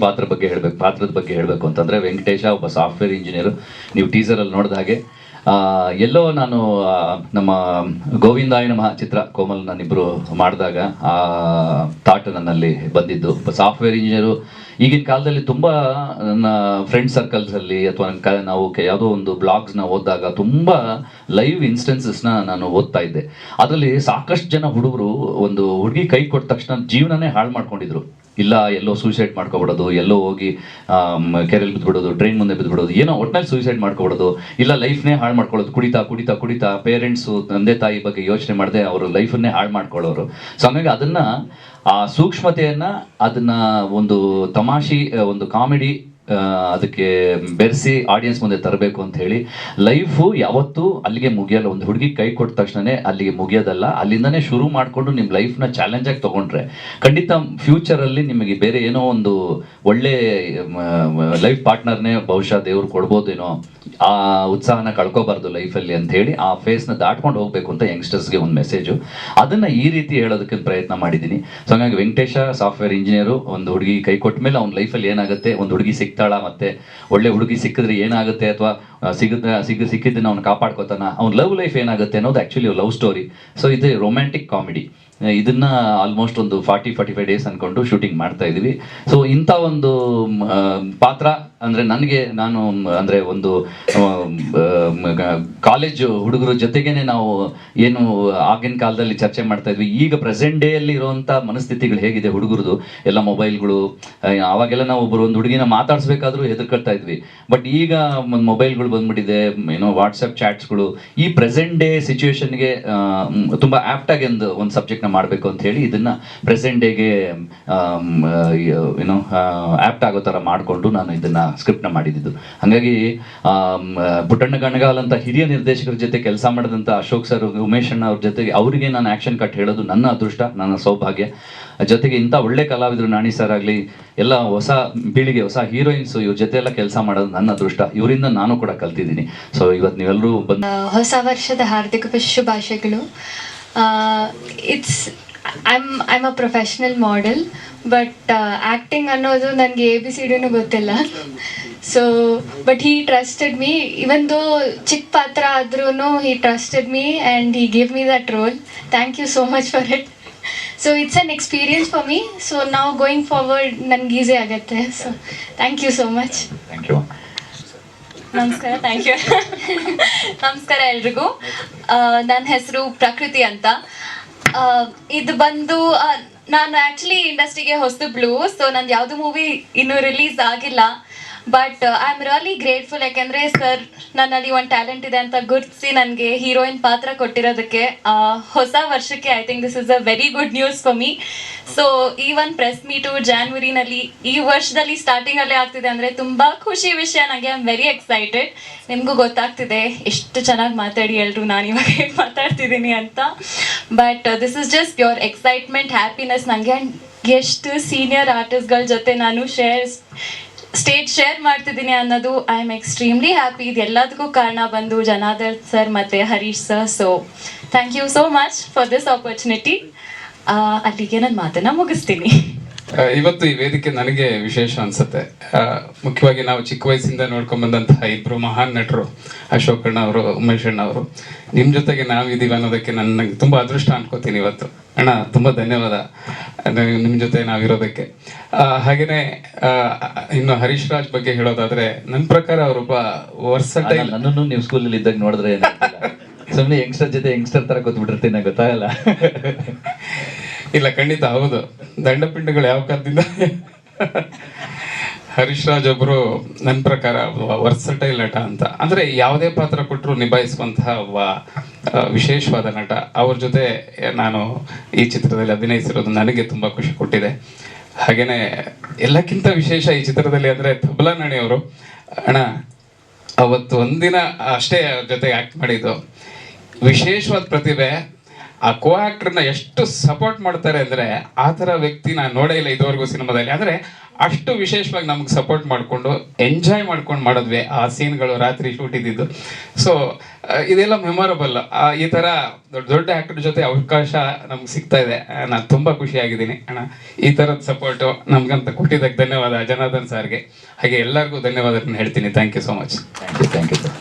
ಪಾತ್ರ ಬಗ್ಗೆ ಹೇಳಬೇಕು, ಪಾತ್ರದ ಬಗ್ಗೆ ಹೇಳಬೇಕು ಅಂತಂದ್ರೆ ವೆಂಕಟೇಶ, ಒಬ್ಬ ಸಾಫ್ಟ್ವೇರ್ ಇಂಜಿನಿಯರ್ ನೀವು ಟೀಸರ್ ಅಲ್ಲಿ ನೋಡಿದ ಹಾಗೆ ಎಲ್ಲೋ ನಾನು ನಮ್ಮ ಗೋವಿಂದಾಯನ ಮಹಾ ಚಿತ್ರ ಕೋಮಲ್ ನಾನಿಬ್ರು ಮಾಡಿದಾಗ, ಆ ಥಾಟ್ ನನ್ನಲ್ಲಿ ಬಂದಿದ್ದು. ಸಾಫ್ಟ್ವೇರ್ ಇಂಜಿನಿಯರು ಈಗಿನ ಕಾಲದಲ್ಲಿ ತುಂಬ ನನ್ನ ಫ್ರೆಂಡ್ ಸರ್ಕಲ್ಸ್ ಅಲ್ಲಿ ಅಥವಾ ನನ್ನ ನಾವು ಯಾವುದೋ ಒಂದು ಬ್ಲಾಗ್ಸ್ನ ಓದಿದಾಗ ತುಂಬ ಲೈವ್ ಇನ್ಸ್ಟೆನ್ಸಸ್ನ ನಾನು ಓದ್ತಾ ಇದ್ದೆ. ಅದರಲ್ಲಿ ಸಾಕಷ್ಟು ಜನ ಹುಡುಗರು ಒಂದು ಹುಡುಗಿ ಕೈ ಕೊಟ್ಟ ತಕ್ಷಣ ಜೀವನನೇ ಹಾಳು ಮಾಡ್ಕೊಂಡಿದ್ರು. ಇಲ್ಲ, ಎಲ್ಲೋ ಸೂಸೈಡ್ ಮಾಡ್ಕೊಬಿಡೋದು, ಎಲ್ಲೋ ಹೋಗಿ ಕೆರೆಯಲ್ಲಿ ಬಿದ್ದುಬಿಡೋದು ಟ್ರೈನ್ ಮುಂದೆ ಬಿದ್ದುಬಿಡೋದು ಏನೋ ಒಟ್ಟಿನಲ್ಲಿ ಸೂಸೈಡ್ ಮಾಡ್ಕೊಬಿಡೋದು, ಇಲ್ಲ ಲೈಫ್ನೇ ಹಾಳು ಮಾಡ್ಕೊಳ್ಳೋದು, ಕುಡಿತಾ ಕುಡಿತಾ ಕುಡಿತಾ ಪೇರೆಂಟ್ಸು ತಂದೆ, ತಾಯಿ ಬಗ್ಗೆ ಯೋಚನೆ ಮಾಡದೆ ಅವರು ಲೈಫನ್ನೇ ಹಾಳು ಮಾಡ್ಕೊಳ್ಳೋರು. ಸೊ ಹಂಗಾಗಿ ಅದನ್ನ ಆ ಸೂಕ್ಷ್ಮತೆಯನ್ನ ಅದನ್ನ ಒಂದು ತಮಾಷೆ ಒಂದು ಕಾಮಿಡಿ ಅದಕ್ಕೆ ಬೆರೆಸಿ ಆಡಿಯನ್ಸ್ ಮುಂದೆ ತರಬೇಕು ಅಂತ ಹೇಳಿ ಲೈಫು ಯಾವತ್ತೂ ಅಲ್ಲಿಗೆ ಮುಗಿಯಲ್ಲ. ಒಂದು ಹುಡುಗಿ ಕೈ ಕೊಟ್ಟ ತಕ್ಷಣನೇ ಅಲ್ಲಿಗೆ ಮುಗಿಯೋದಲ್ಲ. ಅಲ್ಲಿಂದನೇ ಶುರು ಮಾಡಿಕೊಂಡು ನಿಮ್ಮ ಲೈಫ್ನ ಚಾಲೆಂಜಾಗಿ ತೊಗೊಂಡ್ರೆ, ಖಂಡಿತ ಫ್ಯೂಚರಲ್ಲಿ ನಿಮಗೆ ಬೇರೆ ಏನೋ ಒಂದು ಒಳ್ಳೆ ಲೈಫ್ ಪಾರ್ಟ್ನರ್ನೇ ಬಹುಶಃ ದೇವ್ರು ಕೊಡ್ಬೋದೇನೋ ಆ ಉತ್ಸಾಹನ ಕಳ್ಕೊಬಾರ್ದು ಲೈಫಲ್ಲಿ ಅಂತ ಹೇಳಿ ಆ ಫೇಸ್ನ ದಾಟ್ಕೊಂಡು ಹೋಗಬೇಕು ಅಂತ ಯಂಗ್ಸ್ಟರ್ಸ್ಗೆ ಒಂದು ಮೆಸೇಜು ಅದನ್ನ ಈ ರೀತಿ ಹೇಳೋದಕ್ಕೆ ಪ್ರಯತ್ನ ಮಾಡಿದ್ದೀನಿ. ಸೊ ಹಂಗಾಗಿ ವೆಂಕಟೇಶ ಸಾಫ್ಟ್ವೇರ್ ಇಂಜಿನಿಯರು ಒಂದು ಹುಡುಗಿ ಕೈ ಕೊಟ್ಟ ಮೇಲೆ ಅವ್ನ ಲೈಫಲ್ಲಿ ಏನಾಗುತ್ತೆ? ಒಂದು ಹುಡುಗಿ ಸಿಗ್ತಾಳ ಮತ್ತೆ ಒಳ್ಳೆ ಹುಡುಗಿ ಸಿಕ್ಕಿದ್ರೆ ಏನಾಗುತ್ತೆ ಅಥವಾ ಸಿಗದ, ಸಿಗ, ಸಿಕ್ಕಿದ್ದನ್ನ ಅವ್ನು ಕಾಪಾಡ್ಕೋತಾನ? ಅವ್ನ ಲವ್ ಲೈಫ್ ಏನಾಗುತ್ತೆ ಅನ್ನೋದು ಆ್ಯಕ್ಚುಲಿ ಲವ್ ಸ್ಟೋರಿ ಸೊ ಇದು ರೊಮ್ಯಾಂಟಿಕ್ ಕಾಮಿಡಿ ಇದನ್ನ ಆಲ್ಮೋಸ್ಟ್ ಒಂದು ಫಾರ್ಟಿ ಫಾರ್ಟಿ ಫೈವ್ ಡೇಸ್ ಅನ್ಕೊಂಡು ಶೂಟಿಂಗ್ ಮಾಡ್ತಾ ಇದೀವಿ. ಸೊ ಇಂಥ ಒಂದು ಪಾತ್ರ ಅಂದ್ರೆ ನನಗೆ ನಾನು ಅಂದ್ರೆ ಒಂದು ಕಾಲೇಜು ಹುಡುಗರ ಜೊತೆಗೇನೆ ನಾವು ಏನು ಆಗಿನ ಕಾಲದಲ್ಲಿ ಚರ್ಚೆ ಮಾಡ್ತಾ ಇದ್ವಿ. ಈಗ ಪ್ರೆಸೆಂಟ್ ಡೇ ಅಲ್ಲಿ ಇರುವಂತ ಮನಸ್ಥಿತಿಗಳು ಹೇಗಿದೆ ಹುಡುಗರದು? ಎಲ್ಲ ಮೊಬೈಲ್ಗಳು ಅವಾಗೆಲ್ಲ ನಾವು ಒಬ್ಬರು ಒಂದು ಹುಡುಗಿನ ಮಾತಾಡಿಸ್ಬೇಕಾದ್ರೂ ಹೆದರ್ಕೊಳ್ತಾ ಇದ್ವಿ. ಬಟ್ ಈಗ ಮೊಬೈಲ್ಗಳು ಬಂದ್ಬಿಟ್ಟಿದೆ ಏನೋ ವಾಟ್ಸಪ್ ಚಾಟ್ಸ್ಗಳು ಈ ಪ್ರೆಸೆಂಟ್ ಡೇ ಸಿಚುವೇಶನ್ಗೆ ತುಂಬ ಆಪ್ಟ್ ಆಗಿ ಒಂದು ಒಂದು ಸಬ್ಜೆಕ್ಟ್ನ ಮಾಡಬೇಕು ಅಂತ ಹೇಳಿ ಇದನ್ನ ಪ್ರೆಸೆಂಟ್ ಡೇಗೆ ಏನೋ ಆಪ್ಟ್ ಆಗೋ ಥರ ಮಾಡಿಕೊಂಡು ನಾನು ಇದನ್ನ ಸ್ಕ್ರಿಪ್ಟ್ನ ಮಾಡಿದ್ದು. ಹಾಗಾಗಿ ಪುಟ್ಟಣ್ಣ ಗಣಗಾಲ್ ಅಂತ ಹಿರಿಯ ನಿರ್ದೇಶಕರ ಜೊತೆ ಕೆಲಸ ಮಾಡಿದಂಥ ಅಶೋಕ್ ಸರ್ ಉಮೇಶ್ ಅಣ್ಣ ಅವ್ರ ಜೊತೆಗೆ ಅವರಿಗೆ ನಾನು ಆಕ್ಷನ್ ಕಟ್ ಹೇಳೋದು ನನ್ನ ಅದೃಷ್ಟ, ನನ್ನ ಸೌಭಾಗ್ಯ. ಜೊತೆಗೆ ಇಂಥ ಒಳ್ಳೆ ಕಲಾವಿದರು ನಾಣಿ ಸರ್ ಆಗಲಿ, ಎಲ್ಲ ಹೊಸ ಪೀಳಿಗೆ ಹೊಸ ಹೀರೋಯಿನ್ಸ್ ಇವ್ರ ಜೊತೆ ಎಲ್ಲ ಕೆಲಸ ಮಾಡೋದು ನನ್ನ ಅದೃಷ್ಟ. ಇವರಿಂದ ನಾನು ಕೂಡ ಕಲ್ತಿದ್ದೀನಿ. ಸೊ ಇವತ್ತು ನೀವೆಲ್ಲರೂ ಬಂದು ಹೊಸ ವರ್ಷದ ಹಾರ್ದಿಕ ಶುಭಾಶಯಗಳು. It's I'm I'm a professional model but acting ಅನ್ನೋದು ನನಗೆ ಎ ಬಿ ಸಿ ಡಿನೂ ಗೊತ್ತಿಲ್ಲ. So but he trusted me even though ಚಿಕ್ಕ ಪಾತ್ರ ಆದ್ರೂ he trusted me and he give me that role thank you so much for it so it's an experience for me so ನಾವು going forward ನನಗೆ easy ಆಗುತ್ತೆ. So thank you so much ನಮಸ್ಕಾರ thank you ನಮಸ್ಕಾರ ಎಲ್ರಿಗೂ. ನನ್ನ ಹೆಸರು ಪ್ರಕೃತಿ ಅಂತ. ಇದು ಬಂದು ನಾನು ಆ್ಯಕ್ಚುಲಿ ಇಂಡಸ್ಟ್ರಿಗೆ ಹೊಸದು ಬ್ಲೂ ಸೊ ನಂದು ಯಾವುದು ಮೂವಿ ಇನ್ನೂ ರಿಲೀಸ್ ಆಗಿಲ್ಲ. But I am really grateful ಯಾಕೆಂದರೆ ಸರ್ ನನ್ನಲ್ಲಿ ಒಂದು ಟ್ಯಾಲೆಂಟ್ ಇದೆ ಅಂತ ಗುರುತಿಸಿ ನನಗೆ ಹೀರೋಯಿನ್ ಪಾತ್ರ ಕೊಟ್ಟಿರೋದಕ್ಕೆ. ಹೊಸ ವರ್ಷಕ್ಕೆ I think this is a very good news for me so ಈ ಒಂದು ಪ್ರೆಸ್ ಮೀಟು ಜಾನ್ವರಿನಲ್ಲಿ ಈ ವರ್ಷದಲ್ಲಿ ಸ್ಟಾರ್ಟಿಂಗಲ್ಲೇ ಆಗ್ತಿದೆ ಅಂದರೆ ತುಂಬ ಖುಷಿ ವಿಷಯ. ನನಗೆ ಐ ಆಮ್ ವೆರಿ ಎಕ್ಸೈಟೆಡ್ ನಿಮಗೂ ಗೊತ್ತಾಗ್ತಿದೆ, ಎಷ್ಟು ಚೆನ್ನಾಗಿ ಮಾತಾಡಿ ಎಲ್ಲರೂ ನಾನು ಇವಾಗ ಹೇಗೆ ಮಾತಾಡ್ತಿದ್ದೀನಿ ಅಂತ. But this is just pure excitement happiness ನನಗೆ ಎಷ್ಟು ಸೀನಿಯರ್ ಆರ್ಟಿಸ್ಟ್ಗಳ ಜೊತೆ ನಾನು ಶೇರ್ ಸ್ಟೇಜ್ ಶೇರ್ ಮಾಡ್ತಿದ್ದೀನಿ ಅನ್ನೋದು ಐ ಆಮ್ ಎಕ್ಸ್ಟ್ರೀಮ್ಲಿ ಹ್ಯಾಪಿ ಇದು ಎಲ್ಲದಕ್ಕೂ ಕಾರಣ ಬಂದು ಜನಾರ್ದನ್ ಸರ್ ಮತ್ತು Harish sir so thank you so much for this opportunity ಅಲ್ಲಿಗೆ ನನ್ನ ಮಾತನ್ನು ಮುಗಿಸ್ತೀನಿ. ಇವತ್ತು ಈ ವೇದಿಕೆ ನನಗೆ ವಿಶೇಷ ಅನ್ಸುತ್ತೆ. ಮುಖ್ಯವಾಗಿ ನಾವು ಚಿಕ್ಕ ವಯಸ್ಸಿಂದ ನೋಡ್ಕೊಂಡ್ಬಂದಂತಹ ಇಬ್ಬರು ಮಹಾನ್ ನಟರು ಅಶೋಕ್ ಅಣ್ಣ ಅವರು, ಉಮೇಶ್ ಅಣ್ಣ ಅವರು. ನಿಮ್ಮ ಜೊತೆಗೆ ನಾವಿದ್ದೀವಿ ಅನ್ನೋದಕ್ಕೆ ನನಗೆ ತುಂಬಾ ಅದೃಷ್ಟ ಅನ್ಕೋತೀನಿ ಇವತ್ತು. ಅಣ್ಣ, ತುಂಬಾ ಧನ್ಯವಾದ. ನೀವು ನಿಮ್ ಜೊತೆ ನಾವಿರೋದಕ್ಕೆ ಹಾಗೇನೆ ಇನ್ನು ಹರೀಶ್ ರಾಜ್ ಬಗ್ಗೆ ಹೇಳೋದಾದ್ರೆ ನನ್ನ ಪ್ರಕಾರ ಅವರೊಬ್ಬ ವರ್ಸಟೈಲ್ ನನ್ನನ್ನು ನೀವು ಸ್ಕೂಲಲ್ಲಿ ಇದ್ದಾಗ ನೋಡಿದ್ರೆ ಸುಮ್ಮನೆ ಯಂಗ್ಸ್ಟರ್ ಜೊತೆ ಯಂಗ್ಸ್ಟರ್ ತರ ಕೂತ್ಬಿಟ್ಟಿರ್ತೀನಿ ಗೊತ್ತಾಗಲ್ಲ. ಇಲ್ಲ ಖಂಡಿತ ಹೌದು. ದಂಡಪಿಂಡಗಳು ಯಾವ ಕಾಲದಿಂದ? ಹರೀಶ್ ರಾಜ್ ಒಬ್ರು ನನ್ನ ಪ್ರಕಾರ ವರ್ಸಟೈಲ್ ನಟ ಅಂತ. ಅಂದ್ರೆ ಯಾವುದೇ ಪಾತ್ರ ಕೊಟ್ಟರು ನಿಭಾಯಿಸುವಂತಹ ಒಬ್ಬ ವಿಶೇಷವಾದ ನಟ. ಅವ್ರ ಜೊತೆ ನಾನು ಈ ಚಿತ್ರದಲ್ಲಿ ಅಭಿನಯಿಸಿರೋದು ನನಗೆ ತುಂಬ ಖುಷಿ ಕೊಟ್ಟಿದೆ. ಹಾಗೇನೆ ಎಲ್ಲಕ್ಕಿಂತ ವಿಶೇಷ ಈ ಚಿತ್ರದಲ್ಲಿ ಅಂದರೆ ತಬಲಾ ನಣಿ ಅವರು. ಅಣ್ಣ, ಅವತ್ತು ಒಂದಿನ ಅಷ್ಟೇ ಅವ್ರ ಜೊತೆ ಆಕ್ಟ್ ಮಾಡಿದ್ದು. ವಿಶೇಷವಾದ ಪ್ರತಿಭೆ ಆ ಕೋ ಆಕ್ಟರ್ನ ಎಷ್ಟು ಸಪೋರ್ಟ್ ಮಾಡ್ತಾರೆ ಅಂದರೆ ಆ ಥರ ವ್ಯಕ್ತಿ ನಾನು ನೋಡೇ ಇಲ್ಲ ಇದುವರೆಗೂ ಸಿನಿಮಾದಲ್ಲಿ. ಅಂದರೆ ಅಷ್ಟು ವಿಶೇಷವಾಗಿ ನಮ್ಗೆ ಸಪೋರ್ಟ್ ಮಾಡಿಕೊಂಡು ಎಂಜಾಯ್ ಮಾಡ್ಕೊಂಡು ಮಾಡಿದ್ವಿ ಆ ಸೀನ್ಗಳು ರಾತ್ರಿ ಶೂಟ್ ಇದ್ದಿದ್ದು. ಸೊ ಇದೆಲ್ಲ ಮೆಮೊರಬಲ್ ಈ ಥರ ದೊಡ್ಡ ದೊಡ್ಡ ಆ್ಯಕ್ಟರ್ ಜೊತೆ ಅವಕಾಶ ನಮ್ಗೆ ಸಿಗ್ತಾ ಇದೆ. ನಾನು ತುಂಬ ಖುಷಿಯಾಗಿದ್ದೀನಿ. ಅಣ್ಣ, ಈ ಥರದ ಸಪೋರ್ಟು ನಮಗಂತ ಕೊಟ್ಟಿದ್ದಕ್ಕೆ ಧನ್ಯವಾದ. ಜನಾರ್ದನ್ ಸಾರ್ಗೆ. ಹಾಗೆ ಎಲ್ಲರಿಗೂ ಧನ್ಯವಾದಗಳನ್ನ ಹೇಳ್ತೀನಿ. Thank you so much thank you thank you